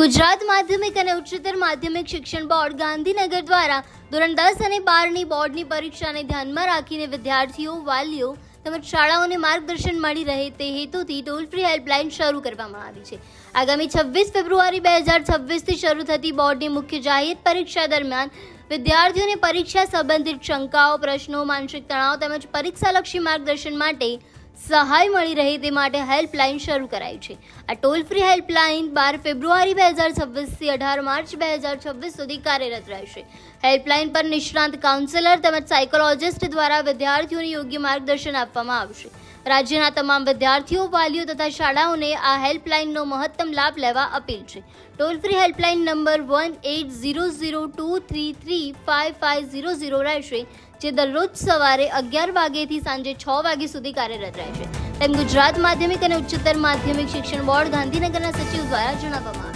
ગુજરાત માધ્યમિક અને ઉચ્ચતર માધ્યમિક શિક્ષણ બોર્ડ ગાંધીનગર દ્વારા ધોરણ દસ અને બારની બોર્ડની પરીક્ષાને ધ્યાનમાં રાખીને વિદ્યાર્થીઓ, વાલીઓ તેમજ શાળાઓને માર્ગદર્શન મળી રહે તે હેતુથી ટોલ ફ્રી હેલ્પલાઇન શરૂ કરવામાં આવી છે. આગામી છવ્વીસ ફેબ્રુઆરી બે હજાર છવ્વીસથી શરૂ થતી બોર્ડની મુખ્ય જાહેર પરીક્ષા દરમિયાન વિદ્યાર્થીઓને પરીક્ષા સંબંધિત શંકાઓ, પ્રશ્નો, માનસિક તણાવ તેમજ પરીક્ષાલક્ષી માર્ગદર્શન માટે સહાય મળી રહે તે માટે હેલ્પલાઇન શરૂ કરાઈ છે. આ ટોલ ફ્રી હેલ્પલાઇન બાર ફેબ્રુઆરી બે હજાર છવ્વીસથી અઢાર માર્ચ બે હજાર છવ્વીસ સુધી કાર્યરત રહેશે. હેલ્પલાઇન પર નિષ્ણાંત કાઉન્સેલર તેમજ સાયકોલોજિસ્ટ દ્વારા વિદ્યાર્થીઓને યોગ્ય માર્ગદર્શન આપવામાં આવશે. રાજ્યના તમામ વિદ્યાર્થીઓ, વાલીઓ તથા શાળાઓને આ હેલ્પલાઇનનો મહત્તમ લાભ લેવા અપીલ છે. Toll free helpline number one eight zero zero two three three five five zero zero રહેશે, જે દરરોજ સવારે અગિયાર વાગ્યેથી સાંજે છ વાગ્યા સુધી કાર્યરત રહેશે. તેમ ગુજરાત માધ્યમિક અને ઉચ્ચતર માધ્યમિક શિક્ષણ બોર્ડ ગાંધીનગરના સચિવ દ્વારા જણાવવામાં